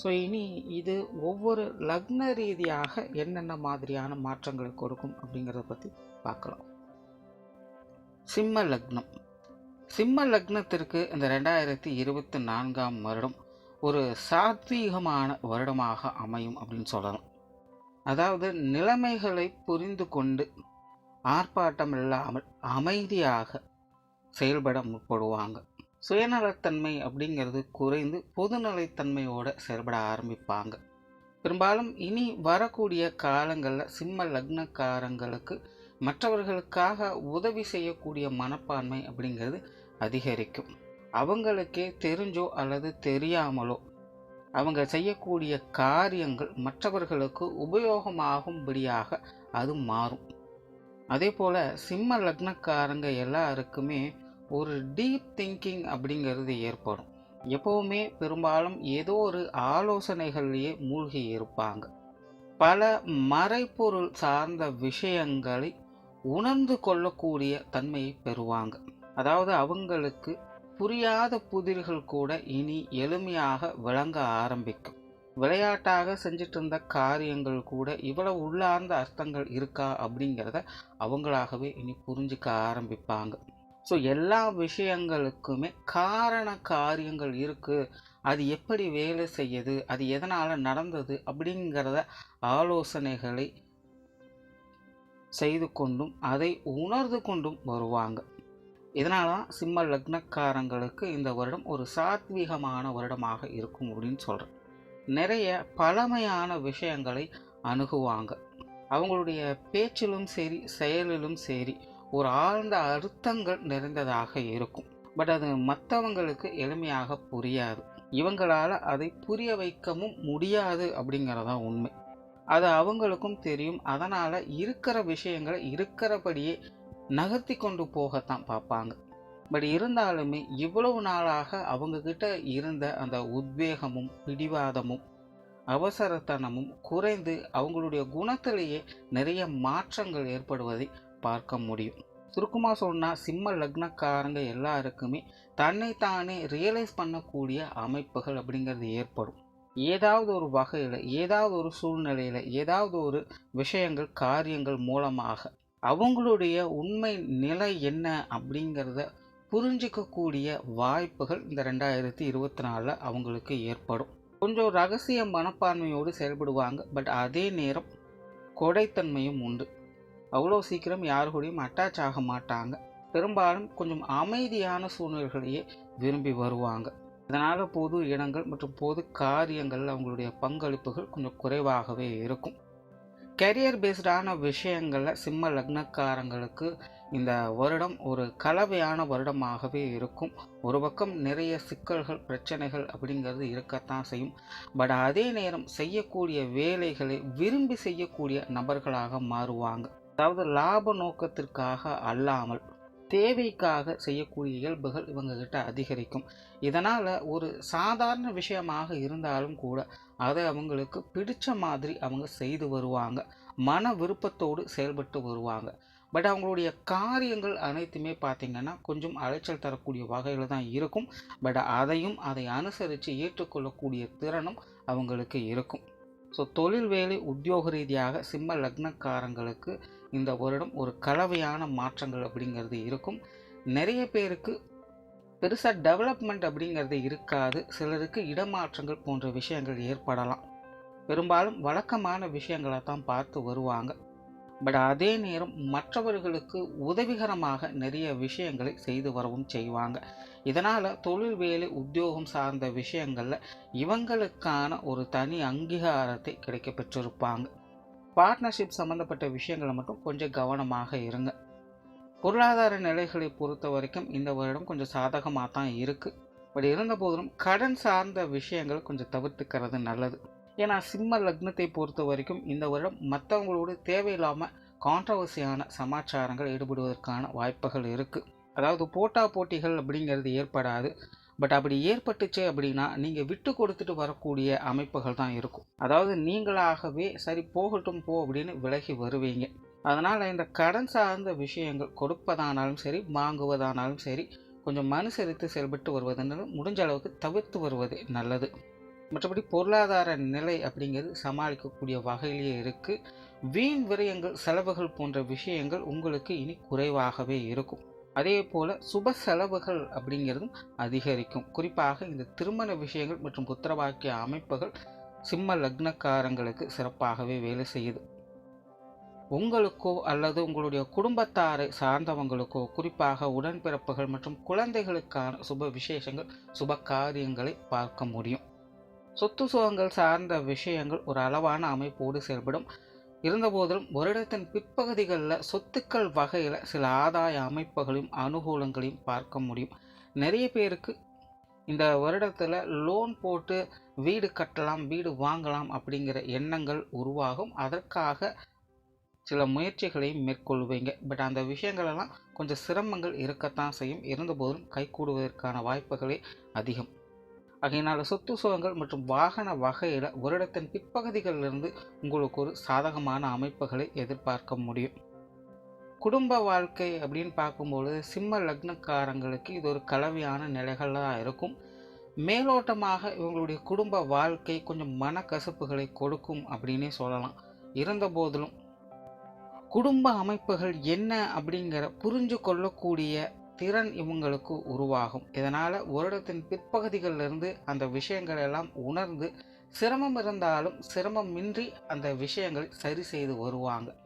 So இனி இது ஒவ்வொரு லக்ன ரீதியாக என்னென்ன மாதிரியான மாற்றங்களை கொடுக்கும் அப்படிங்கிறத பற்றி பார்க்கலாம். சிம்ம லக்னம். சிம்ம லக்னத்திற்கு இந்த ரெண்டாயிரத்தி இருபத்தி நான்காம் வருடம் ஒரு சாத்வீகமான வருடமாக அமையும் அப்படின்னு சொல்லலாம். அதாவது நிலைமைகளை புரிந்து கொண்டு ஆர்ப்பாட்டம் இல்லாமல் அமைதியாக செயல்பட முற்படுவாங்க. சுயநலத்தன்மை அப்படிங்கிறது குறைந்து பொதுநலைத்தன்மையோடு செயல்பட ஆரம்பிப்பாங்க. பெரும்பாலும் இனி வரக்கூடிய காலங்களில் சிம்ம லக்னக்காரங்களுக்கு மற்றவர்களுக்காக உதவி செய்யக்கூடிய மனப்பான்மை அப்படிங்கிறது அதிகரிக்கும். அவங்களுக்கே தெரிஞ்சோ அல்லது தெரியாமலோ அவங்க செய்யக்கூடிய காரியங்கள் மற்றவர்களுக்கு உபயோகமாகும்படியாக அது மாறும். அதே போல் சிம்ம லக்னக்காரங்க எல்லாருக்குமே ஒரு டீப் திங்கிங் அப்படிங்கிறது ஏற்படும். எப்போவுமே பெரும்பாலும் ஏதோ ஒரு ஆலோசனைகள்லேயே மூழ்கி இருப்பாங்க. பல மறைப்பொருள் சார்ந்த விஷயங்களை உணர்ந்து கொள்ளக்கூடிய தன்மையை பெறுவாங்க. அதாவது அவங்களுக்கு புரியாத புதிர்கள் கூட இனி எளிமையாக விளங்க ஆரம்பிக்கும். விளையாட்டாக செஞ்சிட்டு இருந்த காரியங்கள் கூட இவ்வளவு உள்ளார்ந்த அர்த்தங்கள் இருக்கா அப்படிங்கிறத அவங்களாகவே இனி புரிஞ்சுக்க ஆரம்பிப்பாங்க. ஸோ எல்லா விஷயங்களுக்குமே காரண காரியங்கள் இருக்குது அது எப்படி வேலை செய்யுது? அது எதனால் நடந்தது? அப்படிங்கிறத ஆலோசனைகளை செய்து கொண்டும் அதை உணர்ந்து கொண்டும் வருவாங்க. இதனால தான் சிம்ம லக்னக்காரங்களுக்கு இந்த வருடம் ஒரு சாத்வீகமான வருடமாக இருக்கும் அப்படின்னு சொல்கிறேன் நிறைய பழமையான விஷயங்களை அணுகுவாங்க. அவங்களுடைய பேச்சிலும் சரி செயலிலும் சரி ஒரு ஆழ்ந்த அர்த்தங்கள் நிறைந்ததாக இருக்கும். பட் அது மற்றவங்களுக்கு எளிமையாக புரியாது. இவங்களால் அதை புரிய வைக்கவும் முடியாது அப்படிங்கிறதா உண்மை. அது அவங்களுக்கும் தெரியும். அதனால் இருக்கிற விஷயங்களை இருக்கிறபடியே நகர்த்தி கொண்டு போகத்தான் பார்ப்பாங்க. பட் இருந்தாலுமே இவ்வளவு நாளாக அவங்கக்கிட்ட இருந்த அந்த உத்வேகமும் பிடிவாதமும் அவசரத்தனமும் குறைந்து அவங்களுடைய குணத்திலேயே நிறைய மாற்றங்கள் ஏற்படுவதை பார்க்க முடியும். சுருக்கமாக சொன்னால் சிம்ம லக்னக்காரங்க எல்லாருக்குமே தன்னைத்தானே ரியலைஸ் பண்ணக்கூடிய அமைப்புகள் அப்படிங்கிறது ஏற்படும். ஏதாவது ஒரு வகையில் ஏதாவது ஒரு சூழ்நிலையில் ஏதாவது ஒரு விஷயங்கள் காரியங்கள் மூலமாக அவங்களுடைய உண்மை நிலை என்ன அப்படிங்கிறத புரிஞ்சிக்கக்கூடிய வாய்ப்புகள் இந்த ரெண்டாயிரத்தி இருபத்தி நாலில் அவங்களுக்கு ஏற்படும். கொஞ்சம் ரகசிய மனப்பான்மையோடு செயல்படுவாங்க பட் அதே நேரம் கொடைத்தன்மையும் உண்டு. அவ்வளோ சீக்கிரம் யாரு கூடயும் அட்டாச் ஆக மாட்டாங்க. பெரும்பாலும் கொஞ்சம் அமைதியான சூழ்நிலைகளையே விரும்பி வருவாங்க. இதனால் பொது இடங்கள் மற்றும் பொது காரியங்கள் அவங்களுடைய பங்களிப்புகள் கொஞ்சம் குறைவாகவே இருக்கும். கெரியர் பேஸ்டான விஷயங்களில் சிம்ம லக்னக்காரங்களுக்கு இந்த வருடம் ஒரு கலவையான வருடமாகவே இருக்கும். ஒரு பக்கம் நிறைய சிக்கல்கள் பிரச்சனைகள் அப்படிங்கிறது இருக்கத்தான் செய்யும். பட் அதே நேரம் செய்யக்கூடிய வேலைகளை விரும்பி செய்யக்கூடிய நபர்களாக மாறுவாங்க. அதாவது லாப நோக்கத்திற்காக அல்லாமல் தேவைக்காக செய்யக்கூடிய இயல்புகள் இவங்ககிட்ட அதிகரிக்கும். இதனால் ஒரு சாதாரண விஷயமாக இருந்தாலும் கூட அதை அவங்களுக்கு பிடிச்ச மாதிரி அவங்க செய்து வருவாங்க. மன விருப்பத்தோடு செயல்பட்டு வருவாங்க. பட் அவங்களுடைய காரியங்கள் அனைத்துமே பார்த்திங்கன்னா கொஞ்சம் அலைச்சல் தரக்கூடிய வகையில் தான் இருக்கும். பட் அதையும் அதை அனுசரித்து ஏற்றுக்கொள்ளக்கூடிய திறனும் அவங்களுக்கு இருக்கும். ஸோ தொழில் வேலை உத்தியோக ரீதியாக சிம்ம லக்னக்காரங்களுக்கு இந்த வருடம் ஒரு கலவையான மாற்றங்கள் அப்படிங்கிறது இருக்கும். நிறைய பேருக்கு பெருசாக டெவலப்மெண்ட் அப்படிங்கிறது இருக்காது. சிலருக்கு இடமாற்றங்கள் போன்ற விஷயங்கள் ஏற்படலாம். பெரும்பாலும் வழக்கமான விஷயங்களை தான் பார்த்து வருவாங்க. பட் அதே நேரம் மற்றவர்களுக்கு உதவிகரமாக நிறைய விஷயங்களை செய்து வரவும் செய்வாங்க. இதனால் தொழில் வேலை உத்தியோகம் சார்ந்த விஷயங்களில் இவங்களுக்கான ஒரு தனி அங்கீகாரத்தை கிடைக்க பெற்றிருப்பாங்க பார்ட்னர்ஷிப் சம்மந்தப்பட்ட விஷயங்களை மட்டும் கொஞ்சம் கவனமாக இருங்க. பொருளாதார நிலைகளை பொறுத்த வரைக்கும் இந்த வருடம் கொஞ்சம் சாதகமாக தான் இருக்குது பட் இருந்த போதிலும் கடன் சார்ந்த விஷயங்கள் கொஞ்சம் தவிர்த்துக்கிறது நல்லது. ஏன்னா சிம்ம லக்னத்தை பொறுத்த வரைக்கும் இந்த வருடம் மற்றவங்களோடு தேவையில்லாமல் கான்ட்ரவர்சியான சமாச்சாரங்கள் ஈடுபடுவதற்கான வாய்ப்புகள் இருக்குது அதாவது போட்டா போட்டிகள் அப்படிங்கிறது ஏற்படாது. பட் அப்படி ஏற்பட்டுச்சு அப்படின்னா நீங்கள் விட்டு கொடுத்துட்டு வரக்கூடிய அமைப்புகள் தான் இருக்கும். அதாவது நீங்களாகவே சரி போகட்டும் போ அப்படின்னு விலகி வருவீங்க. அதனால் இந்த கடன் சார்ந்த விஷயங்கள் கொடுப்பதானாலும் சரி வாங்குவதானாலும் சரி கொஞ்சம் மனுசரித்து செயல்பட்டு வருவதுன்னு முடிஞ்ச அளவுக்கு தவிர்த்து வருவது நல்லது. மற்றபடி பொருளாதார நிலை அப்படிங்கிறது சமாளிக்கக்கூடிய வகையிலேயே இருக்குது வீண் விரயங்கள் செலவுகள் போன்ற விஷயங்கள் உங்களுக்கு இனி குறைவாகவே இருக்கும். அதே போல் சுப செலவுகள் அப்படிங்கிறதும் அதிகரிக்கும். குறிப்பாக இந்த திருமண விஷயங்கள் மற்றும் புத்திரவாக்கிய அமைப்புகள் சிம்ம லக்னக்காரங்களுக்கு சிறப்பாகவே வேலை செய்யுது. உங்களுக்கோ அல்லது உங்களுடைய குடும்பத்தாரை சார்ந்தவங்களுக்கோ குறிப்பாக உடன்பிறப்புகள் மற்றும் குழந்தைகளுக்கான சுப விசேஷங்கள் சுப காரியங்களை பார்க்க முடியும். சொத்து சுகங்கள் சார்ந்த விஷயங்கள் ஒரு அளவான அமைப்போடு செயல்படும். இருந்தபோதிலும் வருடத்தின் பிற்பகுதிகளில் சொத்துக்கள் வகையில் சில ஆதாய அமைப்புகளையும் அனுகூலங்களையும் பார்க்க முடியும். நிறைய பேருக்கு இந்த வருடத்தில் லோன் போட்டு வீடு கட்டலாம் வீடு வாங்கலாம் அப்படிங்கிற எண்ணங்கள் உருவாகும். அதற்காக சில முயற்சிகளையும் மேற்கொள்வீங்க. பட் அந்த விஷயங்களெல்லாம் கொஞ்சம் சிரமங்கள் இருக்கத்தான் செய்யும். இருந்தபோதும் கைகூடுவதற்கான வாய்ப்புகளே அதிகம். ஆகையினால் சொத்து சுகங்கள் மற்றும் வாகன வகையில் வருடத்தின் பிற்பகுதிகளிலிருந்து உங்களுக்கு ஒரு சாதகமான அமைப்புகளை எதிர்பார்க்க முடியும். குடும்ப வாழ்க்கை அப்படின்னு பார்க்கும்பொழுது சிம்ம லக்னக்காரங்களுக்கு இது ஒரு கலவையான நிலைகளாக இருக்கும். மேலோட்டமாக இவங்களுடைய குடும்ப வாழ்க்கை கொஞ்சம் மனக்கசப்புகளை கொடுக்கும் அப்படின்னே சொல்லலாம். இருந்தபோதிலும் குடும்ப அமைப்புகள் என்ன அப்படிங்கிற புரிஞ்சு கொள்ளக்கூடிய திறன் இவங்களுக்கு உருவாகும். இதனால் வருடத்தின் பிற்பகுதிகளிலிருந்து அந்த விஷயங்கள் எல்லாம் உணர்ந்து சிரமம் இருந்தாலும் சிரமமின்றி அந்த விஷயங்கள் சரி செய்து வருவாங்க.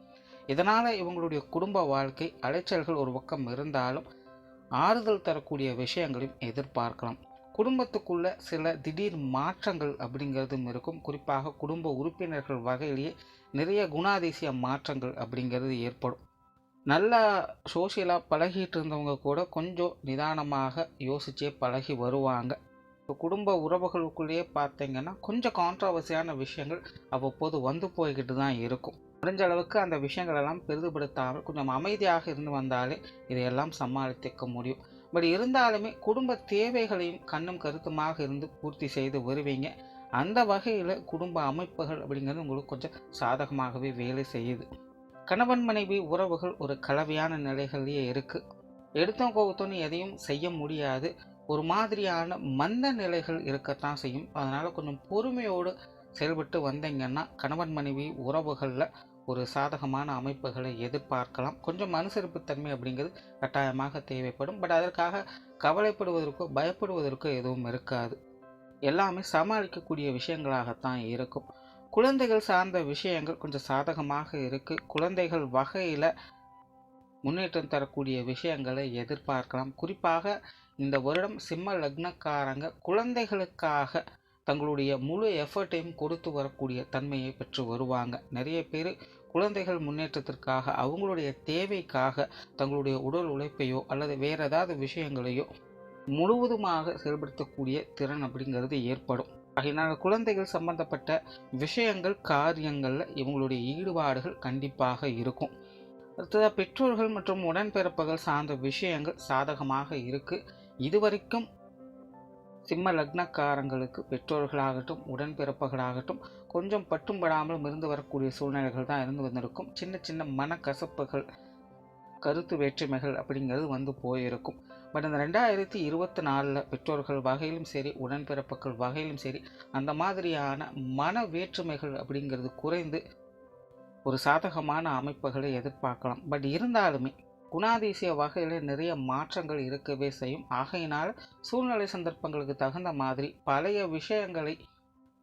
இதனால் இவங்களுடைய குடும்ப வாழ்க்கை அலைச்சல்கள் ஒரு பக்கம் இருந்தாலும் ஆறுதல் தரக்கூடிய விஷயங்களையும் எதிர்பார்க்கலாம். குடும்பத்துக்குள்ள சில திடீர் மாற்றங்கள் அப்படிங்கிறதும் இருக்கும். குறிப்பாக குடும்ப உறுப்பினர்கள் வகையிலேயே நிறைய குணாதிசய மாற்றங்கள் அப்படிங்கிறது ஏற்படும். நல்லா சோசியலாக பழகிட்டு இருந்தவங்க கூட கொஞ்சம் நிதானமாக யோசிச்சே பழகி வருவாங்க. இப்போ குடும்ப உறவுகளுக்குள்ளேயே பார்த்தீங்கன்னா கொஞ்சம் கான்ட்ரவர்சியான விஷயங்கள் அவ்வப்போது வந்து போய்கிட்டு தான் இருக்கும். முடிஞ்ச அளவுக்கு அந்த விஷயங்களெல்லாம் பெரிதுபடுத்தாமல் கொஞ்சம் அமைதியாக இருந்து வந்தாலே இதையெல்லாம் சமாளித்துக்க முடியும். பட் இருந்தாலுமே குடும்ப தேவைகளையும் கண்ணும் கருத்துமாக இருந்து பூர்த்தி செய்து வருவீங்க. அந்த வகையில் குடும்ப அமைப்புகள் அப்படிங்கிறது உங்களுக்கு கொஞ்சம் சாதகமாகவே வேலை செய்யுது. கணவன் மனைவி உறவுகள் ஒரு கலவையான நிலைகள்லேயே இருக்குது எடுத்தோம் கோபத்தோன்னு எதையும் செய்ய முடியாது. ஒரு மாதிரியான மந்த நிலைகள் இருக்கத்தான் செய்யும். அதனால் கொஞ்சம் பொறுமையோடு செயல்பட்டு வந்தீங்கன்னா கணவன் மனைவி உறவுகளில் ஒரு சாதகமான அமைப்புகளை எதிர்பார்க்கலாம். கொஞ்சம் அனுசரிப்புத்தன்மை அப்படிங்கிறது கட்டாயமாக தேவைப்படும். பட் அதற்காக கவலைப்படுவதற்கோ பயப்படுவதற்கோ எதுவும் இருக்காது. எல்லாமே சமாளிக்கக்கூடிய விஷயங்களாகத்தான் இருக்கும். குழந்தைகள் சார்ந்த விஷயங்கள் கொஞ்சம் சாதகமாக இருக்குது குழந்தைகள் வகையில் முன்னேற்றம் தரக்கூடிய விஷயங்களை எதிர்பார்க்கலாம். குறிப்பாக இந்த வருடம் சிம்ம லக்னக்காரங்க குழந்தைகளுக்காக தங்களுடைய முழு எஃபர்ட்டையும் கொடுத்து வரக்கூடிய தன்மையை பெற்று வருவாங்க. நிறைய பேர் குழந்தைகள் முன்னேற்றத்திற்காக அவங்களுடைய தேவைக்காக தங்களுடைய உடல் உழைப்பையோ அல்லது வேறு ஏதாவது விஷயங்களையோ முழுவதுமாக செயல்படுத்தக்கூடிய திறன் அப்படிங்கிறது ஏற்படும். ஆகையினால் குழந்தைகள் சம்பந்தப்பட்ட விஷயங்கள் காரியங்களில் இவங்களுடைய ஈடுபாடுகள் கண்டிப்பாக இருக்கும். அடுத்ததாக பெற்றோர்கள் மற்றும் உடன்பிறப்புகள் சார்ந்த விஷயங்கள் சாதகமாக இருக்குது இதுவரைக்கும் சிம்ம லக்னக்காரங்களுக்கு பெற்றோர்களாகட்டும் உடன்பிறப்புகளாகட்டும் கொஞ்சம் பட்டும் படாமலும் இருந்து வரக்கூடிய சூழ்நிலைகள் தான் இருந்து வந்திருக்கும். சின்ன சின்ன மனக்கசப்புகள் கருத்து வேற்றுமைகள் அப்படிங்கிறது வந்து போயிருக்கும். பட் இந்த ரெண்டாயிரத்தி இருபத்தி நாலில் பெற்றோர்கள் வகையிலும் சரி உடன்பிறப்புகள் வகையிலும் சரி அந்த மாதிரியான மன வேற்றுமைகள் அப்படிங்கிறது குறைந்து ஒரு சாதகமான அமைப்புகளை எதிர்பார்க்கலாம். பட் இருந்தாலுமே குணாதிசய வகையில் நிறைய மாற்றங்கள் இருக்கவே செய்யும். ஆகையினால் சூழ்நிலை சந்தர்ப்பங்களுக்கு தகுந்த மாதிரி பழைய விஷயங்களை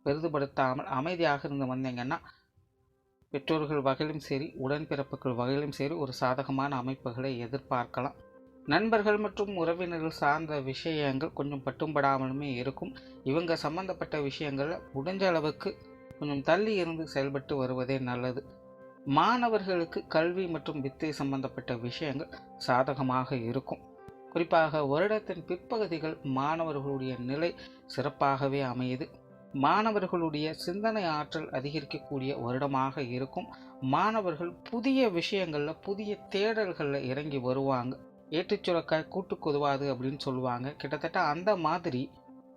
பெரிதுபடுத்தாமல் அமைதியாக இருந்து வந்தீங்கன்னா பெற்றோர்கள் வகையிலும் சரி உடன்பிறப்புகள் வகையிலும் சரி ஒரு சாதகமான அமைப்புகளை எதிர்பார்க்கலாம். நண்பர்கள் மற்றும் உறவினர்கள் சார்ந்த விஷயங்கள் கொஞ்சம் பட்டும்படாமலுமே இருக்கும். இவங்க சம்பந்தப்பட்ட விஷயங்களில் முடிஞ்ச அளவுக்கு கொஞ்சம் தள்ளி இருந்து செயல்பட்டு வருவதே நல்லது. மாணவர்களுக்கு கல்வி மற்றும் வித்தை சம்பந்தப்பட்ட விஷயங்கள் சாதகமாக இருக்கும். குறிப்பாக வருடத்தின் பிற்பகுதிகள் மாணவர்களுடைய நிலை சிறப்பாகவே அமையுது. மாணவர்களுடைய சிந்தனை ஆற்றல் அதிகரிக்கக்கூடிய வருடமாக இருக்கும். மாணவர்கள் புதிய விஷயங்களில் புதிய தேடல்களில் இறங்கி வருவாங்க. ஏற்றுச்சுரக்காய் கூட்டு கொதுவாது அப்படின்னு சொல்லுவாங்க. கிட்டத்தட்ட அந்த மாதிரி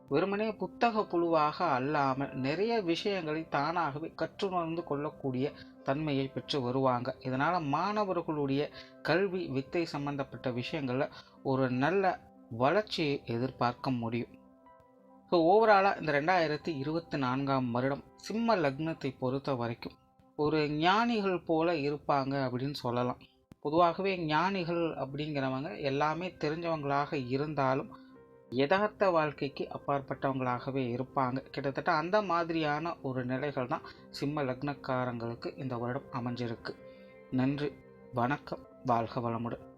வெறுமனே புத்தக புழுவாக அல்லாமல் நிறைய விஷயங்களை தானாகவே கற்றுணர்ந்து கொள்ளக்கூடிய தன்மையை பெற்று வருவாங்க. இதனால் மாணவர்களுடைய கல்வி வித்தை சம்பந்தப்பட்ட விஷயங்களில் ஒரு நல்ல வளர்ச்சியை எதிர்பார்க்க முடியும். ஸோ ஓவராலாக இந்த ரெண்டாயிரத்தி இருபத்தி நான்காம் வருடம் சிம்ம லக்னத்தை பொறுத்த வரைக்கும் ஒரு ஞானிகள் போல இருப்பாங்க அப்படின்னு சொல்லலாம். பொதுவாகவே ஞானிகள் அப்படிங்கிறவங்க எல்லாமே தெரிஞ்சவங்களாக இருந்தாலும் யதார்த்த வாழ்க்கைக்கு அப்பாற்பட்டவங்களாகவே இருப்பாங்க. கிட்டத்தட்ட அந்த மாதிரியான ஒரு நிலைகள் தான் சிம்ம லக்னக்காரங்களுக்கு இந்த வருடம் அமைஞ்சிருக்கு. நன்றி வணக்கம் வாழ்க வளமுடன்.